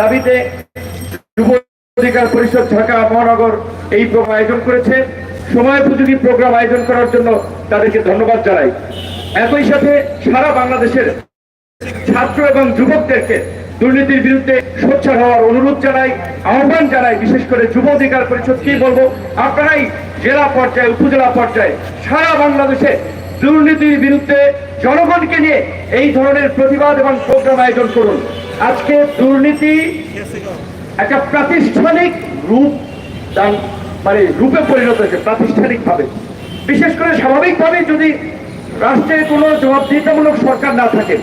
দাবিতে যুব অধিকার পরিষদ ঢাকা মহানগর এই প্রোগ্রাম আয়োজন করেছে। সময় উপযোগী প্রোগ্রাম আয়োজন করার জন্য তাদেরকে ধন্যবাদ জানাই। একই সাথে সারা বাংলাদেশের ছাত্র এবং যুবকদেরকে দুর্নীতির বিরুদ্ধে সোচ্চার হওয়ার অনুরোধ জানাই, আহ্বান জানাই, বিশেষ করে যুব অধিকার পরিষদ কি বলব, আপনারাই জেলা পর্যায়ে, উপজেলা পর্যায়ে সারা বাংলাদেশে দুর্নীতির বিরুদ্ধে জনগণকে নিয়ে এই ধরনের প্রতিবাদ এবং প্রোগ্রাম আয়োজন করুন। আজকে দুর্নীতি একটা প্রাতিষ্ঠানিক রূপ মানে রূপে পরিণত হয়েছে, প্রাতিষ্ঠানিকভাবে। বিশেষ করে স্বাভাবিকভাবে যদি রাষ্ট্রে কোনো জবাবদিহিতামূলক সরকার না থাকে,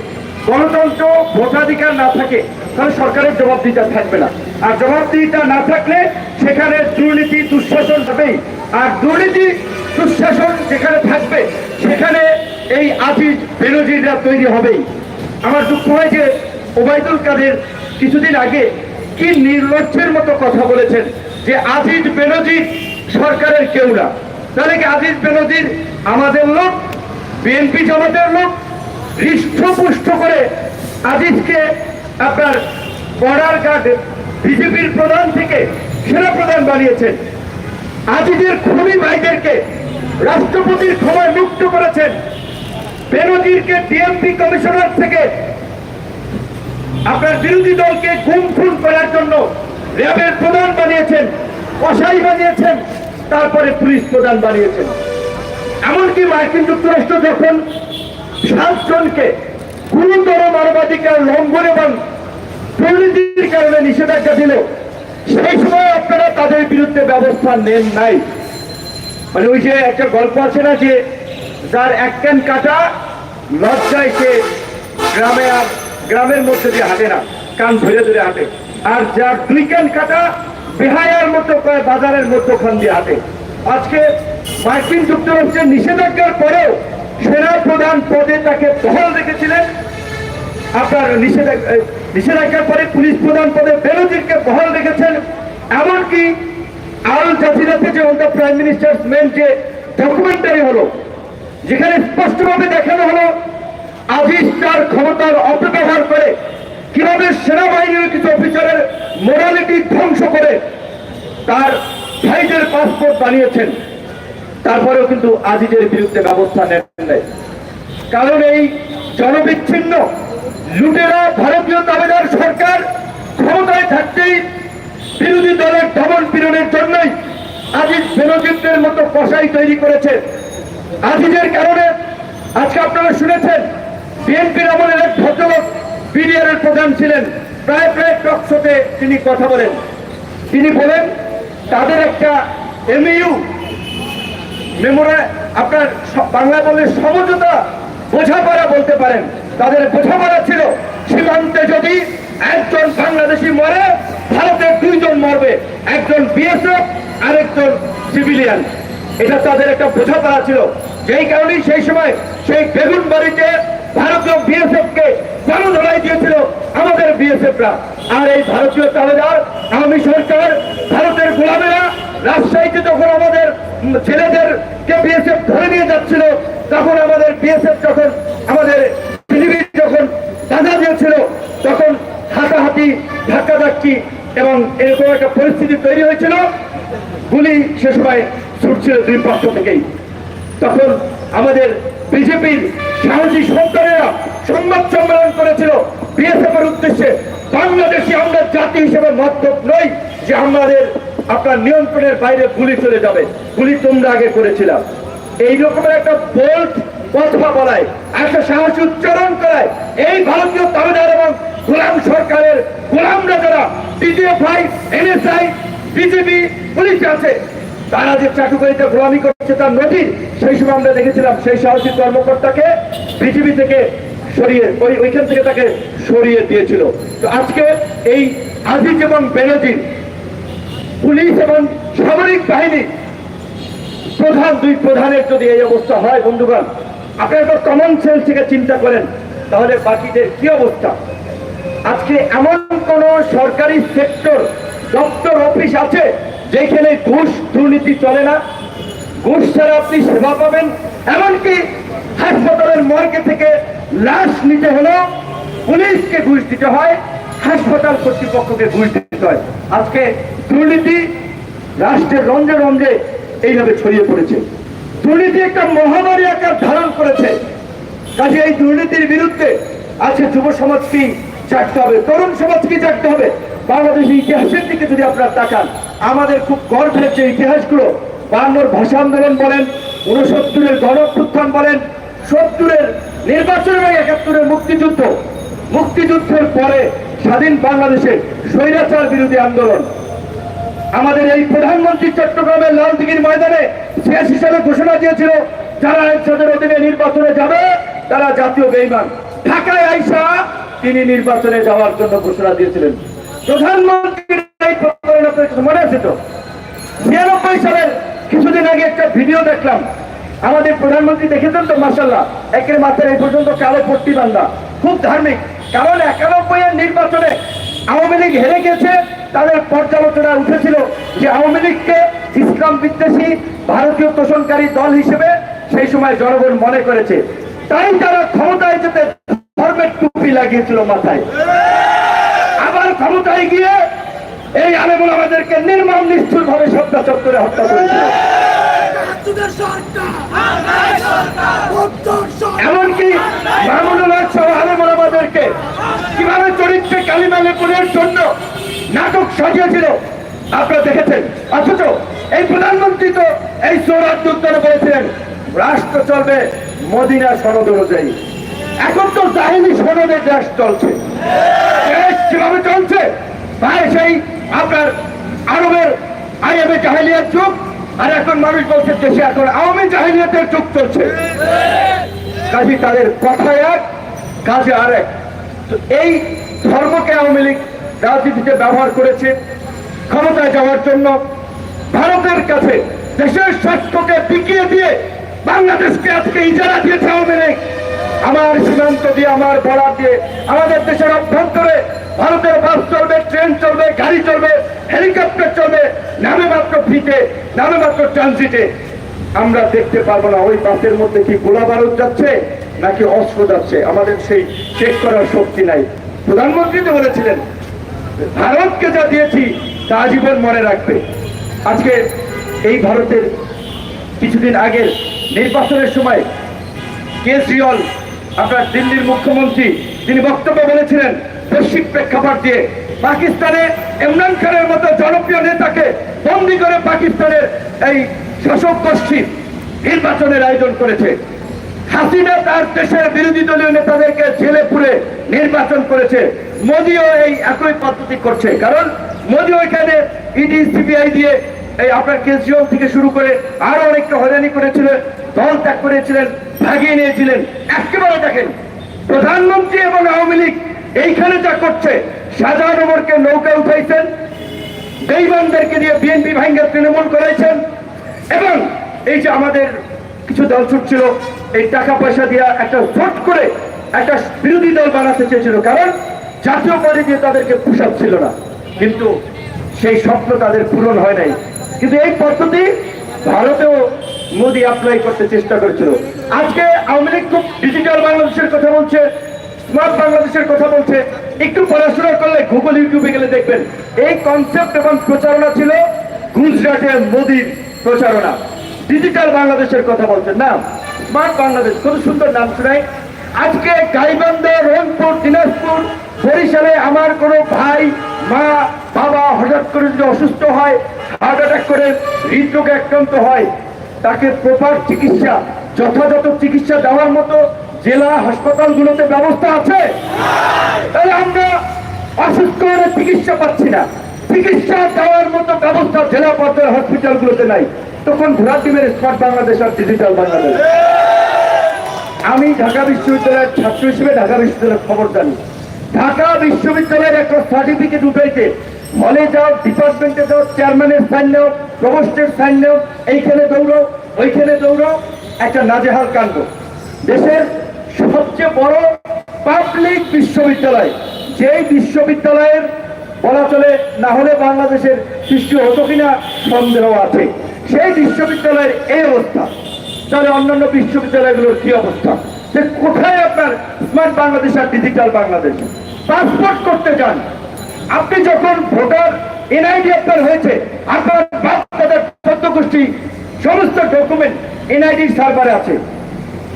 গণতন্ত্র ভোটাধিকার না থাকে, তাহলে সরকারের জবাবদিহিতা থাকবে না। আর জবাবদিহিতা না থাকলে সেখানে দুর্নীতি, দুঃশাসন হবেই আর দুর্নীতি, দুঃশাসন যেখানে থাকবে, সেখানে এই আজিজ, বেনজিররা তৈরি হবেই। আমার দুঃখ হয় যে ওবায়দুল কাদের কিছুদিন আগে কি নির্লজ্জের মতো কথা বলেছেন যে আজিজ বেনজির সরকারের কেউ না। তাহলে কি আজিজ বেনজির আমাদের লোক, বিএনপি জমাতের লোক, হৃষ্টপুষ্ট করে আজিজকে আপনার বর্ডার গার্ড, বিজেপির প্রধান থেকে সেনা প্রধান বানিয়েছেন। আজিজের খুনি ভাইদেরকে রাষ্ট্রপতির ক্ষমায় মুক্ত করেছেন। বেনজিরকে ডিএমপি কমিশনার থেকে আপনার বিরোধী দলকে গুম খুন করার জন্য র্যাবের প্রধান বানিয়েছেন, কসাই বানিয়েছেন, তারপরে পুলিশ প্রধান বানিয়েছেন। এমনকি মার্কিন যুক্তরাষ্ট্র যখন সাতজনকে গুরুতর মানবাধিকার লঙ্ঘন এবং দুর্নীতির কারণে নিষেধাজ্ঞা দিল, সেই সময় আপনারা তাদের বিরুদ্ধে ব্যবস্থা নেন নাই। মানে ওই যে একটা গল্প আছে না যে, যার এক ক্যান কাটা লজ্জায় সে গ্রামে আর গ্রামের মধ্যে দিয়ে হাঁটে না, কান ধরে ধরে হাঁটে। আর যার দুই ক্যান কাটা, বেহায়ার মতো প্রায় বাজারের মধ্যখান দিয়ে হাঁটে। আজকে মার্কিন যুক্তরাষ্ট্রের নিষেধাজ্ঞার পরেও সেনা প্রধান পদে তাকে বহাল রেখেছিলেন। আপনার নিষেধাজ্ঞা নিষেধাজ্ঞার পরে পুলিশ প্রধান পদে বেরোজিরকে বহাল রেখেছেন। এমনকি আল জাজিরাতে যে ওটা প্রাইম মিনিস্টার মেন যে ডকুমেন্টারি হলো, যেখানে স্পষ্টভাবে দেখানো হলো আজিজ তার ক্ষমতার অপব্যবহার করে কীভাবে সেনাবাহিনীর কিছু অফিসারের মোরালিটি ধ্বংস করে তার ভাইদের পাসপোর্ট বানিয়েছেন। তারপরেও কিন্তু আজিজের বিরুদ্ধে ব্যবস্থা নেন নাই। কারণ এই জনবিচ্ছিন্ন, লুটেরা ভারতীয় দাবেদার সরকার ক্ষমতায় থাকতেই বিরোধী দলের দমন পীড়নের জন্যই আজিজ বেনজিরদের মতো কষাই তৈরি করেছে। আজিজের কারণে আজকে আপনারা শুনেছেন বিএনপির আমলের এক ভদ্রলোক বিডিআর এর প্রধান ছিলেন। প্রায় প্রায় টকশোতে তিনি কথা বলেন। তিনি বলেন, তাদের একটা এমইউ মেমোরা আপনার বাংলা বলে সমঝোতা বোঝাপড়া বলতে পারেন। তাদের বোঝাপড়া ছিল, সীমান্তে যদি একজন বাংলাদেশি মরে ভারতের দুইজন মরবে। একজন বিএসএফ আরেকজন সিভিলিয়ান। এটা তাদের একটা বোঝাপড়া ছিল। যেই কারণেই সেই সময় সেই বেগুন বাড়িতে ভারতীয় বিএসএফ কে কেন ধরাই দিয়েছিল আমাদের বিএসএফরা আর এই ভারতীয় তালেদার, আওয়ামী সরকার, ভারতের গোলামেরা রাজশাহীতে যখন আমাদের ছেলেদেরকে বিএসএফ ধরে নিয়ে যাচ্ছিল, তখন আমাদের বিএসএফ যখন আমাদের পৃথিবী যখন দাদা দিয়েছিল, তখন হাতাহাতি, ধাক্কাধাক্কি এবং এরকম একটা পরিস্থিতি তৈরি হয়েছিল। গুলি সে সময় ছুটছিল দুই পক্ষ থেকেই। তখন আমাদের বিজেপির সাহসী সন্তানেরা সংবাদ সম্মেলন করেছিল। বিএসএফ এর উদ্দেশ্যে বাংলাদেশি আমরা জাতি হিসেবে মতলব নই যে আমাদের আপনার নিয়ন্ত্রণের বাইরে গুলি চলে যাবে। গুলি তোমরা আগে করেছিলাম। এই রকমের একটা বোল্ড কথা বলায়, একটা সাহসী উচ্চারণ করায়। এই ভারতীয় তামিলনাড় এবং গোলাম সরকারের গোলামরা যারা ডিজিএফআই এনএসআই বিজেপি, পুলিশ আছে তারা যে চাটুকারিতে গোলামি করছে তার নদীর সেই সময় আমরা দেখেছিলাম সেই সাহসী কর্মকর্তাকে পৃথিবী থেকে সরিয়ে, ওই ওইখান থেকে তাকে সরিয়ে দিয়েছিল। তো আজকে এই আজিজ এবং বেনজির পুলিশ এবং সামরিক বাহিনী প্রধান, দুই প্রধানের যদি এই অবস্থা হয়, বন্ধুগণ আপনারা তো কমন সেন্স থেকে চিন্তা করেন, তাহলে বাকিদের কি অবস্থা? আজকে এমন কোন সরকারি সেক্টর দপ্তর অফিস আছে যেখানে ঘুষ দুর্নীতি চলে না, ঘুষ ছাড়া আপনি সেবা পাবেন, এমনকি হাসপাতালের মর্গে থেকে লাশ নিতে হলেও পুলিশকে ঘুষ দিতে হয়, হাসপাতাল কর্তৃপক্ষকে ঘুষ দিতে হয়। আজকে দুর্নীতি রাষ্ট্রের রঞ্জে রঞ্জে এইভাবে ছড়িয়ে পড়েছে। দুর্নীতি একটা মহামারী আকার ধারণ করেছে। কাজে এই দুর্নীতির বিরুদ্ধে আজকে যুব সমাজকে জাগতে হবে। তরুণ সমাজকে জাগতে হবে। বাংলাদেশের ইতিহাসের দিকে যদি আপনারা তাকান, আমাদের খুব গর্বের যে ইতিহাসগুলো বায়ান্নর ভাষা আন্দোলন বলেন উনসত্তরের গণ অভ্যুত্থান বলেন, সত্তরের নির্বাচন এবং একাত্তরের মুক্তিযুদ্ধ। মুক্তিযুদ্ধের পরে স্বাধীন বাংলাদেশে স্বৈরাচার বিরোধী আন্দোলন। আমাদের এই প্রধানমন্ত্রী চট্টগ্রামের লালদিঘির ময়দানে শেষ হিসাবে ঘোষণা দিয়েছিল, যারা এরশাদের অধীনে নির্বাচনে যাবে, তারা জাতীয় বেইমান। ঢাকায় আইসা তিনি নির্বাচনে যাওয়ার জন্য ঘোষণা দিয়েছিলেন। প্রধানমন্ত্রীর মনে আছে তো? ছিয়ানব্বই সালের কিছুদিন আগে একটা ভিডিও দেখলাম। আমাদের প্রধানমন্ত্রী দেখেছেন তো মাসাল্লাহ একের মাথার এই পর্যন্ত কালো পট্টি বান্ধা। খুব ধার্মিক। কারণ একানব্বই এর নির্বাচনে আওয়ামী লীগ হেরে গেছে তাদের পর্যালোচনা উঠেছিল যে আওয়ামী লীগকে ইসলাম বিদ্বেষী ভারতীয় তোষণকারী দল হিসেবে সেই সময় জনগণ মনে করেছে। তাই তারা টুপি লাগিয়েছিল মাথায়। আবার ক্ষমতায় গিয়ে এই আলেমুল আমাদেরকে নির্মম নিষ্ঠুর ভাবে সত্তা চত্বরে হত্যা করেছিল। এমনকি আমাদেরকে কীভাবে চরিত্রে কালিমা লেপনের জন্য নাটক সাজিয়েছিল, আপনারা দেখেছেন। অথচ এই প্রধানমন্ত্রী তো এই সৌরাজ্য উত্তরে বলেছিলেন রাষ্ট্র চলবে মদিনা সনদ অনুযায়ী। এখন তো জাহিনী সনদে দেশ চলছে। দেশ কীভাবে চলছে? ভাই, সেই আপনার আরবের আইএমএ জাহিলিয়ার যুগ, আর এখন মানুষ বলছে দেশে এখন আওয়ামী জাহিলিয়াতের যুগ চলছে। কাজে তাদের কথা এক, কাজে আরেক তো এই ধর্মকে আওয়ামী লীগ রাজনীতিতে ব্যবহার করেছে ক্ষমতায় যাওয়ার জন্য। ভারতের কাছে দেশের স্বার্থকে বিকিয়ে দিয়ে বাংলাদেশকে আজকে ইজারা দিয়েছে আওয়ামী লীগ। আমার সীমান্ত দিয়ে, আমার বরাদ দিয়ে, আমাদের দেশের অভ্যন্তরে ভারতের বাস চলবে, ট্রেন চলবে, গাড়ি চলবে, হেলিকপ্টার চলবে নামে মাত্র ফ্রিতে নামে মাত্র ট্রানজিটে। আমরা দেখতে পারব না ওই বাসের মধ্যে কি গোলা বারুদ যাচ্ছে নাকি অস্ত্র যাচ্ছে। আমাদের সেই চেক করার শক্তি নাই। প্রধানমন্ত্রী তো বলেছিলেন, ভারতকে যা দিয়েছি, তা আজীবন মনে রাখবে। আজকে এই ভারতের কিছুদিন আগের নির্বাচনের সময় কেজরিওয়াল আপনার দিল্লির মুখ্যমন্ত্রী তিনি বক্তব্য বলেছিলেন বৈশ্বিক প্রেক্ষাপট দিয়ে পাকিস্তানে ইমরান খানের মতো জনপ্রিয় নেতাকে বন্দি করে পাকিস্তানের এই শাসক গোষ্ঠী নির্বাচনের আয়োজন করেছে। হাসিনা তার দেশের বিরোধী দলীয় নেতাদেরকে জেলে পুরে নির্বাচন করেছে। মোদিও এই একই পদ্ধতি করছে। কারণ মোদিও এখানে ইডি, সিবিআই দিয়ে এই আপনার কেজরিওয়াল থেকে শুরু করে আরও অনেকটা হয়রানি করেছিলেন, দল ত্যাগ করেছিলেন, ভাগিয়ে নিয়েছিলেন। একেবারে দেখেন, প্রধানমন্ত্রী এবং আওয়ামী লীগ এইখানে যা করছে শাহজাহান ওমরকে নৌকা উঠাইছেন, বেইমানদেরকে দিয়ে বিএনপি ভাঙ্গা তৃণমূল করাইছেন, এবং এই যে আমাদের কিছু দল ছুটছিল, এই টাকা পয়সা দিয়ে একটা ভোট করে একটা বিরোধী দল বানাতে চেয়েছিল। কারণ জাতীয় পার্টি দিয়ে তাদেরকে পোষাচ্ছিল না। কিন্তু সেই স্বপ্ন তাদের পূরণ হয় নাই। কিন্তু এই পদ্ধতি ভারতেও মোদী অ্যাপ্লাই করতে চেষ্টা করেছিল। আজকে আওয়ামী লীগ খুব ডিজিটাল বাংলাদেশের কথা বলছে স্মার্ট বাংলাদেশের কথা বলছে। একটু পড়াশোনা করলে গুগল ইউটিউবে গেলে দেখবেন। এই কনসেপ্ট এবং প্রচারণা ছিল গুজরাটের মোদীর প্রচারণা। ডিজিটাল বাংলাদেশের কথা বলছেন না? স্মার্ট বাংলাদেশ কত সুন্দর নাম শোনায় আজকে গাইবান্ধা, রংপুর, দিনাজপুর বরিশালে আমার কোনো ভাই, মা, বাবা হঠাৎ করে যদি অসুস্থ হয়, হার্ট অ্যাটাক করে, হৃদরোগে আক্রান্ত হয়, তাকে প্রপার চিকিৎসা, যথাযথ চিকিৎসা দেওয়ার মতো জেলা হাসপাতালগুলোতে ব্যবস্থা আছে? তাহলে আমরা অসুস্থ হলে চিকিৎসা পাচ্ছি না। চিকিৎসা দেওয়ার মতো ব্যবস্থা জেলা পর্যায়ের হসপিটালগুলোতে নাই। তখন ঘোরা দিবেন স্মার্ট বাংলাদেশ আর ডিজিটাল বাংলাদেশ। আমি ঢাকা বিশ্ববিদ্যালয়ের ছাত্র হিসেবে ঢাকা বিশ্ববিদ্যালয়ের খবর জানি। ঢাকা বিশ্ববিদ্যালয়ের একটা সার্টিফিকেট উঠাইতে হলে যাও ডিপার্টমেন্টে যাও চেয়ারম্যানের সাইন নেও প্রভোস্টের সাইন নেও, এইখানে দৌড়ো, ওইখানে দৌড়ো, একটা নাজেহাল কাণ্ড। দেশের সবচেয়ে বড় পাবলিক বিশ্ববিদ্যালয়, যেই বিশ্ববিদ্যালয়ের বলা চলে, না হলে বাংলাদেশের সৃষ্টি হতো কিনা সন্দেহ আছে। সেই বিশ্ববিদ্যালয়ের এই অবস্থা। তাহলে অন্যান্য বিশ্ববিদ্যালয়গুলোর কি অবস্থা? যে কোথায় আপনার স্মার্ট বাংলাদেশ আর ডিজিটাল বাংলাদেশ? পাসপোর্ট করতে চান। আপনি যখন ভোটার এনআইডি আপনার হয়েছে, আপনার বাপ দাদার গোষ্ঠী সমস্ত ডকুমেন্ট এনআইডি সার্ভারে আছে।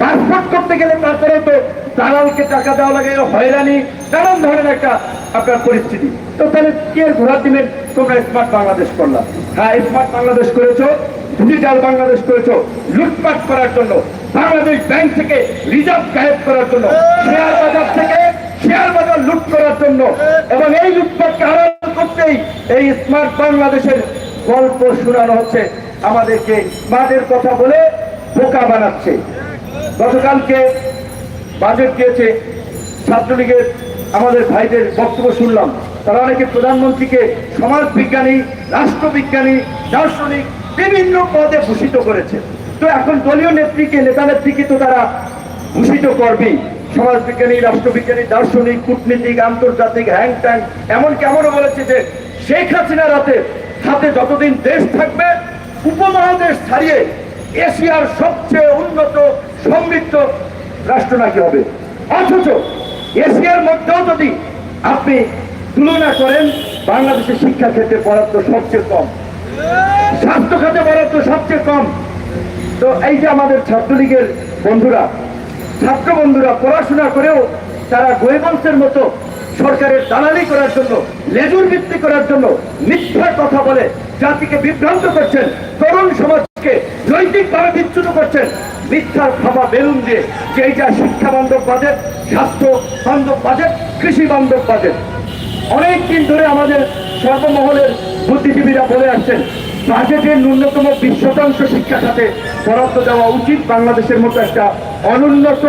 পাসপোর্ট করতে গেলে তারপরে তো দালালকে টাকা দেওয়া লাগে, হয়রানি, নানান ধরনের একটা আপনার পরিস্থিতি। তো তাহলে কে ঘোরা দিবেন? তোমরা স্মার্ট বাংলাদেশ করলাম হ্যাঁ স্মার্ট বাংলাদেশ করেছ ডিজিটাল বাংলাদেশ করেছ, লুটপাট করার জন্য। বাংলাদেশ ব্যাংক থেকে রিজার্ভ গায়েব করার জন্য, শেয়ার বাজার থেকে শেয়ার বাজার লুট করার জন্য এবং এই লুটপাটকে আড়াল করতেই এই স্মার্ট বাংলাদেশের গল্প শোনানো হচ্ছে আমাদেরকে স্মার্টের কথা বলে বোকা বানাচ্ছে। গতকালকে বাজেট দিয়েছে ছাত্রলীগের আমাদের ভাইদের বক্তব্য শুনলাম। তারা অনেকে প্রধানমন্ত্রীকে সমাজ বিজ্ঞানী রাষ্ট্রবিজ্ঞানী, দার্শনিক বিভিন্ন পদে ভূষিত করেছে। তো এখন দলীয় নেত্রীকে, নেতা নেত্রীকে তো তারা ভূষিত করবেই। সমাজবিজ্ঞানী, রাষ্ট্রবিজ্ঞানী, দার্শনিক, কূটনীতিক, আন্তর্জাতিক, হ্যাং ট্যাং এমনকি এমনও বলেছে যে শেখ হাসিনা রাতে হাতে যতদিন দেশ থাকবে, উপমহাদেশ ছাড়িয়ে এশিয়ার সবচেয়ে উন্নত সমৃদ্ধ রাষ্ট্র নাকি হবে? অথচ এশিয়ার মধ্যেও যদি আপনি তুলনা করেন, বাংলাদেশের শিক্ষা ক্ষেত্রে বরাদ্দ সবচেয়ে কম স্বাস্থ্য খাতে বরাদ্দ সবচেয়ে কম তো এই যে আমাদের ছাত্রলীগের বন্ধুরা, ছাত্র বন্ধুরা পড়াশোনা করেও তারা গোয়েবংশের মতো সরকারের দালালি করার জন্য, লেজুর ভিত্তি করার জন্য মিথ্যার কথা বলে জাতিকে বিভ্রান্ত করছেন, তরুণ সমাজকে নৈতিকভাবে বিচ্যুত করছেন। মিথ্যার ভাবা বেলুন দিয়ে যে এইটা শিক্ষা বান্ধব বাজেট, স্বাস্থ্য বান্ধব বাজেট, কৃষি বান্ধব বাজেট, অনেক দিন ধরে আমাদের সর্বমহলের বুদ্ধিজীবীরা বলে আসছেন বাজেটের ন্যূনতম বিশ শতাংশ শিক্ষা খাতে বরাদ্দ দেওয়া উচিত বাংলাদেশের মতো একটা অনুন্নত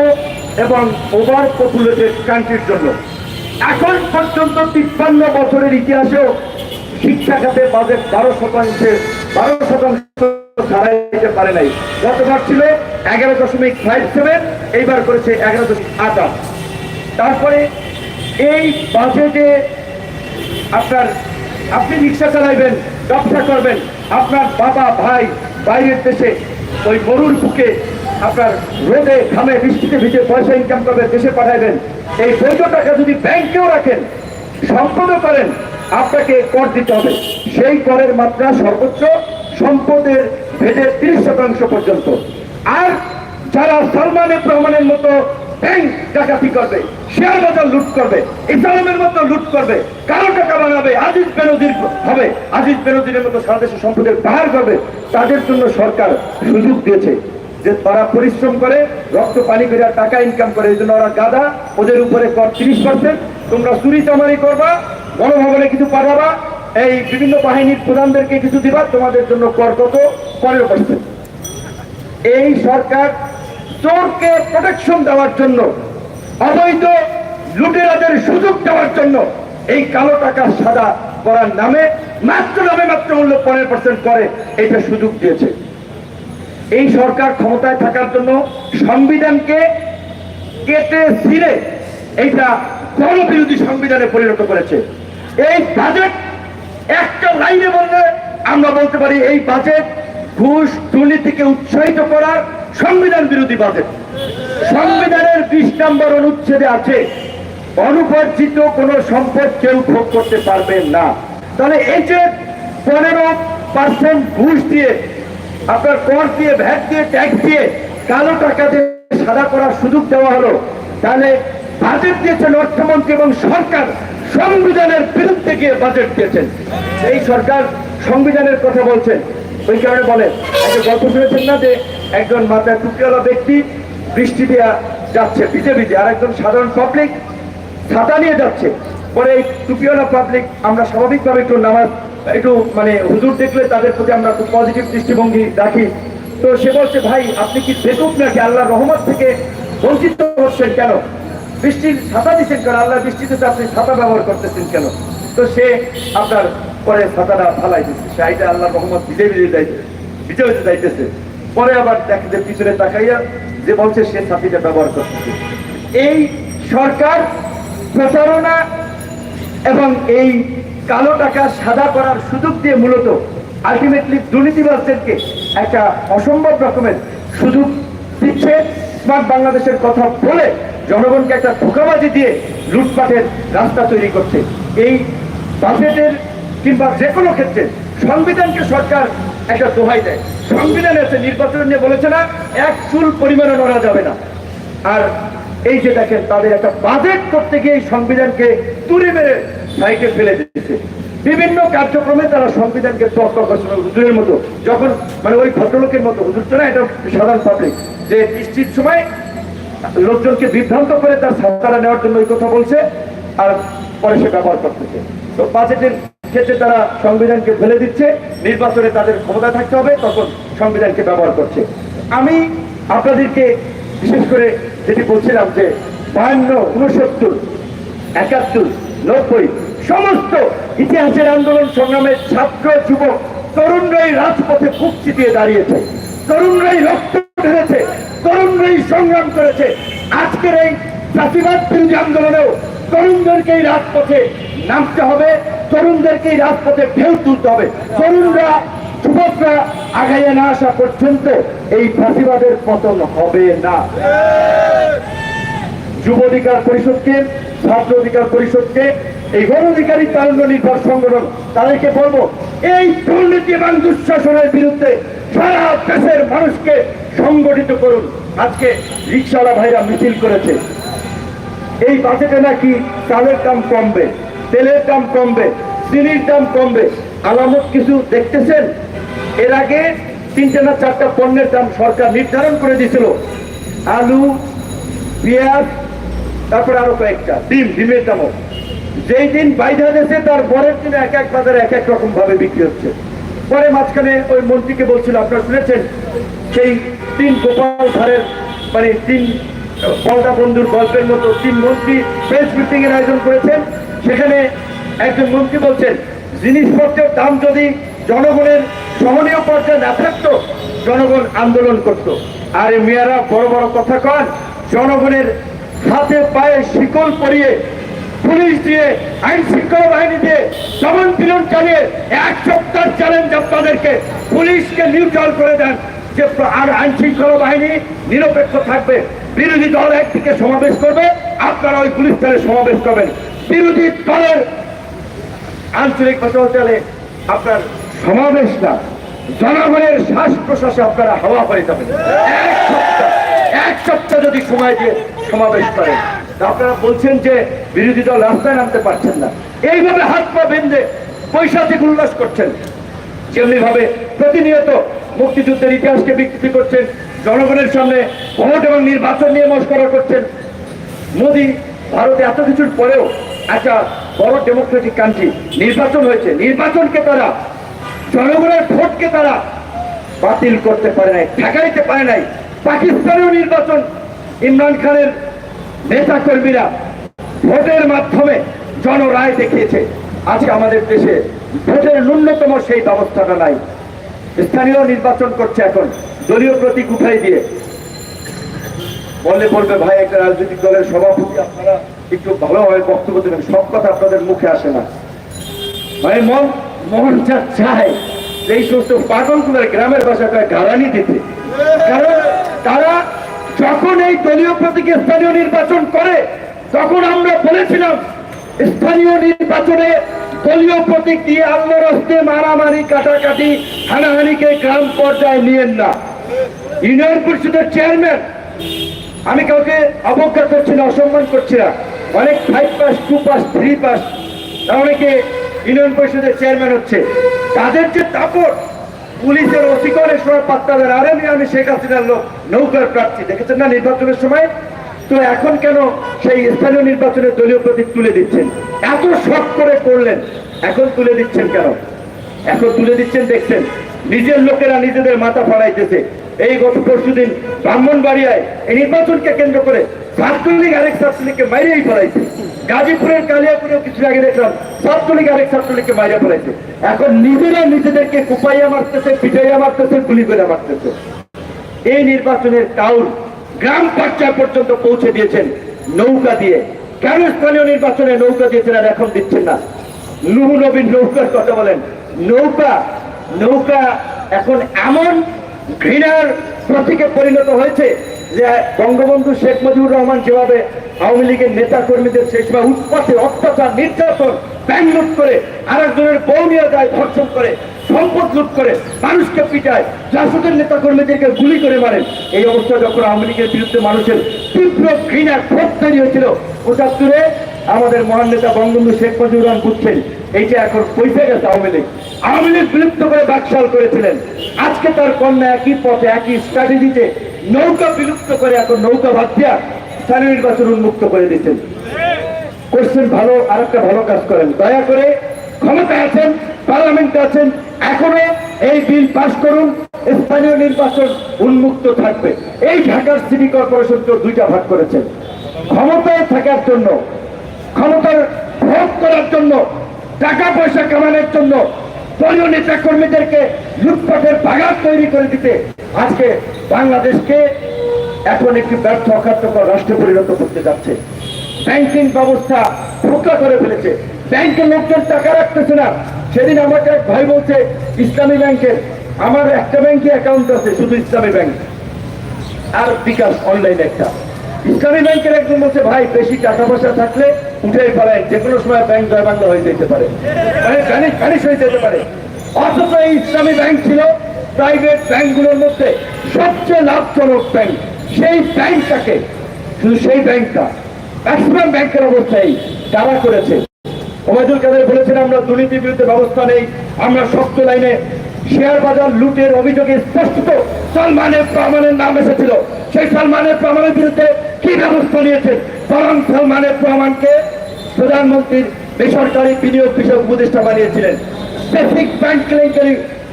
এবং ওভার পপুলেটেড কান্ট্রির জন্য। এখন পর্যন্ত তিপ্পান্ন বছরের ইতিহাসেও শিক্ষা খাতে বাজেট বারো শতাংশে, বারো শতাংশ ছাড়াইতে পারে নাই। গতবার ছিল এগারো দশমিক ফাইভ সেভেন এইবার করেছে এগারো দশমিক আটাশ তারপরে এই বাজেটে আপনার, আপনি রিক্সা চালাইবেন, ব্যবসা করবেন আপনার বাবা, ভাই বাইরের দেশে ওই মরুর বুকে আপনার রোদে, ঘামে, বৃষ্টিতে ভিজে পয়সা ইনকাম করবে দেশে পাঠাইবেন এই বৈধ টাকা যদি ব্যাংকেও রাখেন, সম্পদও করেন, আপনাকে কর দিতে হবে। সেই করের মাত্রা সর্বোচ্চ সম্পদের ভেদে তিরিশ শতাংশ পর্যন্ত। আর যারা সালমান এফ রহমানের মতো ব্যাংক ডাকাতি করবে? শেয়ার বাজার লুট করবে, ইসলামের মতো লুট করবে, কারও টাকা বানাবে, আজিজ বেনজির হবে, আজিজ বেনজিরের মতো সারা দেশে সম্পদের পাহাড় করবে। তাদের জন্য সরকার সুযোগ দিয়েছে যে তারা পরিশ্রম করে, রক্ত, পানি করে টাকা ইনকাম করে। এই জন্য ওরা গাদা ওদের উপরে কর তিরিশ পার্সেন্ট তোমরা চুরি চামারি করবা গণভবনে কিছু পাঠাবা, এই বিভিন্ন বাহিনীর প্রধানদেরকে কিছু দিবা, তোমাদের জন্য কর কত? পনেরো পার্সেন্ট এই সরকার চোরকে প্রোটেকশন দেওয়ার জন্য, অবৈধ লুটেরাদের সুযোগ দেওয়ার জন্য এই কালো টাকা সাদা করার নামে মাত্র নামে মাত্র মূল্য পনেরো পার্সেন্ট করে, এটা সুযোগ দিয়েছে। এই সরকার ক্ষমতায় থাকার জন্য সংবিধানকে কেটে ছিঁড়ে এইটা গণবিরোধী সংবিধানে পরিণত করেছে। এই বাজেট একটা লাইনে বললে আমরা বলতে পারি এই বাজেট ঘুষ দুর্নীতিকে উৎসাহিত করার সংবিধান বিরোধী বাজেট সংবিধানের বিশ নম্বর অনুচ্ছেদে আছে, অনুপার্জিত কোন সম্পদ কেউ ভোগ করতে পারবে না। তাহলে এই যে পনেরো পার্সেন্ট ঘুষ দিয়ে, আপনার কর দিয়ে, ভ্যাট দিয়ে, ট্যাক্স দিয়ে কালো টাকা দিয়ে সাদা করার সুযোগ দেওয়া হলো, তাহলে বাজেট দিয়েছেন অর্থমন্ত্রী এবং সরকার সংবিধানের বিরুদ্ধে গিয়ে বাজেট দিয়েছেন। এই সরকার সংবিধানের কথা বলছেন। ওই কারণে বলেন গল্প শুনেছেন না যে একজন মাথায় টুকরিওয়ালা ব্যক্তি বৃষ্টি দেওয়া যাচ্ছে, ভিজে আর একজন সাধারণ পাবলিক ছাতা নিয়ে যাচ্ছে। পরে এই টুপিওয়ালা পাবলিক আমরা স্বাভাবিকভাবে একটু নামাজ, একটু মানে হুজুর দেখলে তাদের প্রতি আমরা খুব পজিটিভ দৃষ্টিভঙ্গি রাখি। তো সে বলছে, ভাই, আপনি কি বেকুব নাকি? আল্লাহ রহমত থেকে বঞ্চিত হচ্ছেন কেন? বৃষ্টির ছাতা দিচ্ছেন কেন? আল্লাহ বৃষ্টিতে আপনি ছাতা ব্যবহার করতেছেন কেন? তো সে আপনার পরে ছাতাটা ফালাই দিচ্ছে। সে আল্লাহ রহমত ভিজে ভিজে যাইতে ভিজে ভিজে যাইতেছে। পরে আবার দেখে যে পিছনে তাকাইয়া যে বলছে, সে ছাতিটা ব্যবহার করতেছে। এই সরকার প্রচারণা এবং এই কালো টাকা সাদা করার সুযোগ দিয়ে মূলত আলটিমেটলি দুর্নীতিবাসদেরকে একটা অসম্ভব রকমের সুযোগ দিচ্ছে। স্মার্ট বাংলাদেশের কথা বলে জনগণকে একটা ধোকাবাজি দিয়ে লুটপাটের রাস্তা তৈরি করছে। এই বাজেটের কিংবা যে কোনো ক্ষেত্রে সংবিধানকে সরকার একটা দোহাই দেয়। সংবিধান আছে নির্বাচন নিয়ে বলেছে না, এক চুল পরিমাণে নড়া যাবে না। আর এই যে দেখেন, তাদের একটা বাজেট করতে গিয়ে সংবিধানকে তুলে মেরে সাইডে ফেলে দিচ্ছে বিভিন্ন কার্যক্রমে তারা সংবিধানকে তর্ক করছে হুজুরের মতো, যখন মানে ওই ভদ্রলোকের মতো, হুজুর না, এটা সাধারণ পাবলিক যে বৃষ্টির সময় লোকজনকে বিভ্রান্ত করে তার সাঁতারা নেওয়ার জন্য ওই কথা বলছে, আর পরে সে ব্যবহার করতেছে। তো বাজেটের ক্ষেত্রে তারা সংবিধানকে ফেলে দিচ্ছে, নির্বাচনে তাদের ক্ষমতা থাকতে হবে, তখন সংবিধানকে ব্যবহার করছে। আমি আপনাদেরকে বিশেষ করে যেটি বলছিলাম যে বায়ান্ন উনসত্তর একাত্তর, নব্বই, সমস্ত ইতিহাসের আন্দোলন সংগ্রামের ছাত্র, যুবক, তরুণরাই রাজপথে বুক চিতিয়ে দাঁড়িয়েছে। তরুণরাই রক্ত ঢেলেছে, তরুণরাই সংগ্রাম করেছে। আজকের এই চাষিবাদ বিরোধী আন্দোলনেও এই রাজপথে নামতে হবে, তরুণদেরকে এই রাজপথে ঢেউ তুলতে হবে। তরুণরা, যুবকরা আগাইয়ে না আসা পর্যন্ত এই ফাঁসিবাদের পতন হবে না। যুব অধিকার পরিষদকে, ছাত্র অধিকার পরিষদকে, এই গণ অধিকারী তারুণ্য নির্ভর সংগঠন, তাদেরকে বলব, এই দুর্নীতি এবং দুঃশাসনের বিরুদ্ধে সারা দেশের মানুষকে সংগঠিত করুন। আজকে রিক্সাওয়ালা ভাইরা মিছিল করেছে। এই বাজেটে নাকি চালের দাম কমবে, তেলের দাম কমবে, চিনির দাম কমবে। আলামত কিছু দেখতেছেন? এর আগে তিনটে না চারটা পণ্যের দাম সরকার নির্ধারণ করে দিয়েছিল। আলু, পেঁয়াজ, তারপরে আরও কয়েকটা। ডিম, ডিমের দামও। যেই দিন বাইধা দেশে, তার পরের দিনে এক এক বাজারে এক এক রকম ভাবে বিক্রি হচ্ছে। পরে মাঝখানে ওই মন্ত্রীকে বলছিল, আপনারা শুনেছেন? সেই তিন গোপাল ধারের মানে তিন পলটা বন্ধুর গল্পের মতো তিন মন্ত্রী প্রেস মিটিং এর আয়োজন করেছেন। সেখানে একজন মন্ত্রী বলছেন, জিনিসপত্রের দাম যদি জনগণের সহনীয় পর্যায়ে না থাকতো, জনগণ আন্দোলন করত। আর মেয়েরা, বড় বড় কথা কন, জনগণের হাতে পায়ে শিকল পরিয়ে পুলিশ দিয়ে, আইন শৃঙ্খলা বাহিনী দিয়ে দমন পীড়ন চালিয়ে এক সপ্তাহ চ্যালেঞ্জ আপনাদেরকে পুলিশকে নিউট্রাল করে দেন যে, আর আইন শৃঙ্খলা বাহিনী নিরপেক্ষ থাকবে। বিরোধী দল একদিকে সমাবেশ করবে, আপনারা ওই পুলিশ দলের সমাবেশ করবেন। বিরোধী দলের আঞ্চলিক বলতে আপনার সমাবেশ না, জনগণের শ্বাস প্রশ্বাসে আপনারা হাওয়া করে যাবেন। এক সপ্তাহ যদি সময় দিয়ে সমাবেশ করেন আপনারা বলছেন যে বিরোধী দল রাস্তায় নামতে পারছেন না। এইভাবে হাত পা বেঁধে পৈশাচিক উল্লাস করছেন। যেমনি ভাবে প্রতিনিয়ত মুক্তিযুদ্ধের ইতিহাসকে বিকৃতি করছেন জনগণের সামনে ভোট এবং নির্বাচন নিয়ে মস্করা করছেন। মোদি, ভারতে এত কিছুর পরেও একটা বড় ডেমোক্রেটিক কান্ট্রি নির্বাচন হয়েছে। নির্বাচনকে তারা, জনগণের ভোটকে তারা বাতিল করতে পারে নাই, ঠেকাইতে পারে নাই। পাকিস্তানেও নির্বাচন। ইমরান খানের নেতা কর্মীরা ভোটের মাধ্যমে জনরায় দেখিয়েছে। আজকে আমাদের দেশে ভোটের ন্যূনতম সেই ব্যবস্থাটা নাই। স্থানীয় নির্বাচন করছে এখন। দলীয় প্রতীক উঠাই দিয়ে বললে বলবে ভাই, একটা রাজনৈতিক দলের সভাপতি, আপনারা একটু ভালোভাবে বক্তব্য দেবেন। সব কথা আপনাদের মুখে আসে না। মানে মন মন যা চায়, এই সমস্ত পাগলগুলোর গ্রামের ভাষাটায় গালানি দিতে। কারণ তারা যখন এই দলীয় প্রতীকে স্থানীয় নির্বাচন করে, তখন আমরা বলেছিলাম, স্থানীয় নির্বাচনে দলীয় প্রতীক দিয়ে আল্লাহ রস্তে মারামারি, কাটাকাটি, হানাহানিকে গ্রাম পর্যায়ে নিয়েন না। ইউনিয়ন পরিষদের চেয়ারম্যান, আমি কাউকে অবজ্ঞা করছি না, অসম্মান করছি না। অনেক five pass two pass three pass অনেকে ইউনিয়ন পরিষদের চেয়ারম্যান হচ্ছে। তাদের যে তাপর পুলিশের অতিকরের সময় পাত্তা দেন আরে আমি শেখ হাসিনার লোক, নৌকার প্রার্থী। দেখেছেন না নির্বাচনের সময়? তো এখন কেন সেই স্থানীয় নির্বাচনের দলীয় প্রতীক তুলে দিচ্ছেন? এত শখ করে করলেন, এখন তুলে দিচ্ছেন কেন? এখন তুলে দিচ্ছেন, দেখছেন, নিজের লোকেরা নিজেদের মাথা ফাড়াইতেছে। এই গত পরশু দিন ব্রাহ্মণবাড়িয়ায় এই নির্বাচনকে কেন্দ্র করে ছাত্রলীগ আরেক ছাত্রলীগকে মাইরেই ফেলাইছে। গাজীপুরের কালিয়াপুরেও কিছু আগে দেখলাম, ছাত্রলীগ আরেক ছাত্রলীগকে মাইরে ফেলাইছে। এখন নিজেরা নিজেদেরকে কুপাইয়া মারতেছে, পিটাইয়া মারতেছে, গুলি করে মারতেছে। এই নির্বাচনের কাউর গ্রাম পর্যায় পর্যন্ত পৌঁছে দিয়েছেন নৌকা দিয়ে। কেন স্থানীয় নির্বাচনে নৌকা দিয়েছেন আর এখন দিচ্ছেন না? নুহ নবীন নৌকার কথা বলেন। নৌকা নৌকা এখন এমন ঘৃণার প্রতীকে পরিণত হয়েছে যে বঙ্গবন্ধু শেখ মুজিবুর রহমান যেভাবে আওয়ামী লীগের নেতা কর্মীদের সেই সময় উৎপাতে অত্যাচার, নির্যাতন, ব্যাংক লুট করে আরেকজনের বউ নিয়ে যায়, ধর্ষণ করে, সম্পদ লুট করে, মানুষকে পিটায়, জাসদের নেতা কর্মীদেরকে গুলি করে মারেন এই অবস্থা যখন আওয়ামী লীগের বিরুদ্ধে মানুষের তীব্র ঘৃণার ক্ষোভ তৈরি হয়েছিল পঁচাত্তরে আমাদের মহান নেতা বঙ্গবন্ধু শেখ মুজিবুর রহমান বুঝছেন। এইটা এখন পয়সা গেছে আওয়ামী লীগ। আওয়ামী লীগ বিলুপ্ত করে বাকশাল করেছিলেন। আজকে তার কন্যা একই পথে, একই স্ট্র্যাটেজিতে নৌকা বিলুপ্ত করে এখন নৌকা বাদ স্থানীয় নির্বাচন উন্মুক্ত করে দিচ্ছেন করছেন ভালো আর একটা ভালো কাজ করেন। দয়া করে ক্ষমতা আছেন, পার্লামেন্টে আছেন, এখনও এই বিল পাস করুন, স্থানীয় নির্বাচন উন্মুক্ত থাকবে। এই ঢাকার সিটি কর্পোরেশন তো দুইটা ভাগ করেছেন ক্ষমতায় থাকার জন্য, ক্ষমতার ভোগ করার জন্য টাকা পয়সা কামানোর জন্য দলীয় নেতা কর্মীদেরকে লুটপাটের বাগান তৈরি করে দিতে আজকে বাংলাদেশকে এখন একটি ব্যর্থ অকার্যকর রাষ্ট্রে পরিণত করতে যাচ্ছে। ব্যাংকিং ব্যবস্থা ধোকা করে ফেলেছে। ব্যাংকের লোকজন টাকা রাখতেছে না। সেদিন আমাকে এক ভাই বলছে, ইসলামী ব্যাংকের, আমার একটা ব্যাংকে অ্যাকাউন্ট আছে, শুধু ইসলামী ব্যাংক। আর বিকাশ অনলাইন একটা। ইসলামী ব্যাংকের একজন বলছে, ভাই, বেশি টাকা পয়সা থাকলে উঠেই পারেন যে কোনো সময় ব্যাংক জয় বাংলা হয়ে যেতে পারে। মানে হয়ে যেতে পারে। অথচ এই ইসলামী ব্যাংক ছিল প্রাইভেট ব্যাংকগুলোর মধ্যে সবচেয়ে লাভজনক ব্যাংক। সেই ব্যাংকটাকে, শুধু সেই ব্যাংকটা, ম্যাক্সিমাম ব্যাংকের অবস্থায় কারা করেছে। ওবায়দুল কাদের বলেছেন, আমরা দুর্নীতির বিরুদ্ধে ব্যবস্থা নেই। আমরা শক্ত লাইনে শেয়ার বাজার লুটের অভিযোগে স্পষ্ট সালমানের প্রমাণের নাম এসেছিল। সেই সালমানের প্রমাণের বিরুদ্ধে কি ব্যবস্থা নিয়েছেন বরং সালমানের প্রমাণকে প্রধানমন্ত্রীর বেসরকারি বিনিয়োগ বিষয়ক উপদেষ্টা বানিয়েছিলেন। বেসিক ব্যাংক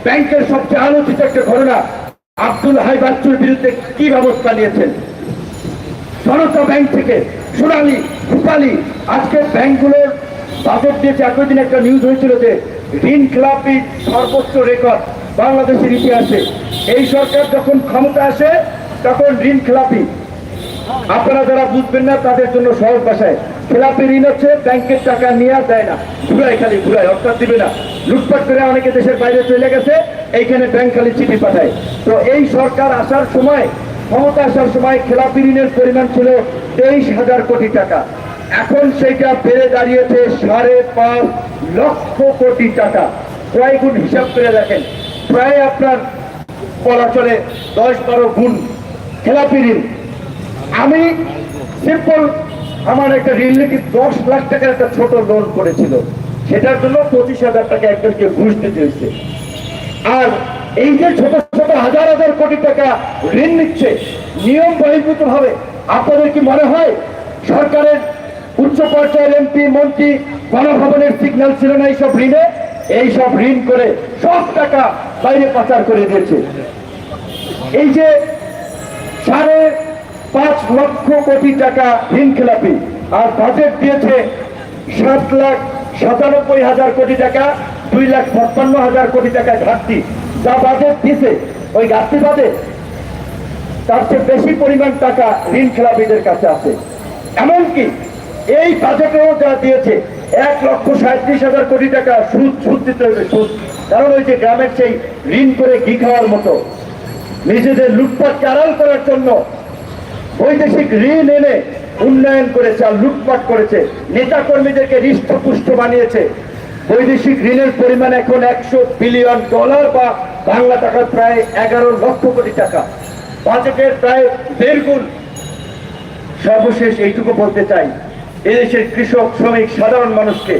ব্যাংকের সবচেয়ে আলোচিত একটা ঘটনা, আব্দুল হাই বাচ্চুর বিরুদ্ধে কি ব্যবস্থা নিয়েছেন? জনতা ব্যাংক থেকে সোনালী, রূপালী, আজকে ব্যাংকগুলোর বাজেট দিয়েছে একই দিন একটা নিউজ হয়েছিল যে ঋণ খেলাপি সর্বোচ্চ রেকর্ড বাংলাদেশের ইতিহাসে। এই সরকার যখন ক্ষমতা আসে, তখন ঋণ খেলাপি আপনারা যারা বুঝবেন না, তাদের জন্য সহজ ভাষায়, খেলাপি ঋণ হচ্ছে, ব্যাংকের টাকা নিয়ে দেয় না। ঘুরায় খালি, ঘুরায়, অর্থাৎ দিবে না। লুটপাট করে অনেকে দেশের বাইরে চলে গেছে, এইখানে ব্যাংক খালি চিঠি পাঠায়। তো এই সরকার আসার সময়, ক্ষমতা আসার সময় খেলাপি ঋণের পরিমাণ ছিল তেইশ হাজার কোটি টাকা। এখন সেইটা বেড়ে দাঁড়িয়েছে সাড়ে পাঁচ লক্ষ কোটি টাকা। কয় গুণ হিসাব করে দেখেন। প্রায় আপনার বলা চলে দশ বারো গুণ খেলাপি ঋণ। আমি সিম্পল আমার একটা ঋণ লিখি দশ লাখ টাকার একটা ছোট লোন করেছিল। সেটার জন্য পঁচিশ হাজার টাকা একজনকে ঘুষ দিতে হয়েছে। আর এই যে ছোট ছোট হাজার হাজার কোটি টাকা ঋণ নিচ্ছে, নিয়ম বহির্ভূত ভাবে আপনাদের কি মনে হয়? সরকারের উচ্চ পর্যায়ের এমপি, মন্ত্রী, গণভবনের সিগন্যাল ছিল না এইসব ঋণে? এইসব ঋণ করে সব টাকা বাইরে পাচার করে দিয়েছে। এই যে সাড়ে লক্ষ কোটি টাকা ঋণ খেলাপি আর বাজেট দিয়েছে সাত লাখ সাতানব্বই হাজার কোটি টাকা, দুই লাখ ছাপ্পান্ন হাজার কোটি টাকা ঘাটতি। যা বাজেট দিছে ওই ঘাটতি বাদে তার চেয়ে বেশি পরিমাণ টাকা ঋণ খেলাপিদের কাছে আছে। এমনকি এই বাজেটেও যা দিয়েছে, এক লক্ষ সাঁত্রিশ হাজার কোটি টাকা সুদ সুদ দিতে হবে, সুদ। কারণ ওই যে গ্রামের সেই ঋণ করে ঘি খাওয়ার মতো। নিজেদের লুটপাটকে আড়াল করার জন্য বৈদেশিক ঋণ এনে উন্নয়ন করেছে আর লুটপাট করেছে। নেতা কর্মীদেরকে হৃষ্টপুষ্ট বানিয়েছে। বৈদেশিক ঋণের পরিমাণ এখন একশো বিলিয়ন ডলার বা বাংলা টাকা প্রায় এগারো লক্ষ কোটি টাকা। বাজেটের প্রায় দেড় গুণ। সর্বশেষ এইটুকু বলতে চাই, এদেশের কৃষক, শ্রমিক, সাধারণ মানুষকে।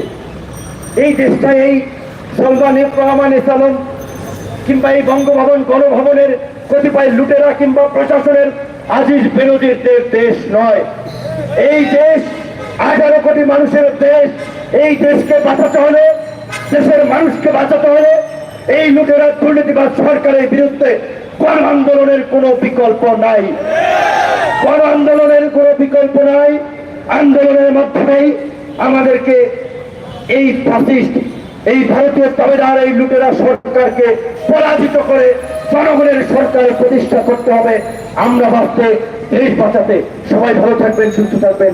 এই দেশটা এই সলমান রহমান সালম কিংবা এই বঙ্গভবন গণভবনের কতিপয় লুটেরা কিংবা প্রশাসনের আজিজ বিরোধীর দেশ- নয়। এই দেশ আঠারো কোটি মানুষের দেশ। এই দেশকে বাঁচাতে হলে, দেশের মানুষকে বাঁচাতে হলে এই লুটেরা দুর্নীতিবাদ সরকারের বিরুদ্ধে গণ আন্দোলনের কোনো বিকল্প নাই। গণ আন্দোলনের কোনো বিকল্প নাই। আন্দোলনের মাধ্যমেই আমাদেরকে এই ফাসিস্ট এই ভারতীয় তাবেদার, এই লুটেরা সরকারকে পরাজিত করে জনগণের সরকার প্রতিষ্ঠা করতে হবে। আমরা বাঁচতে দেশ বাঁচাতে সবাই ভালো থাকবেন সুস্থ থাকবেন।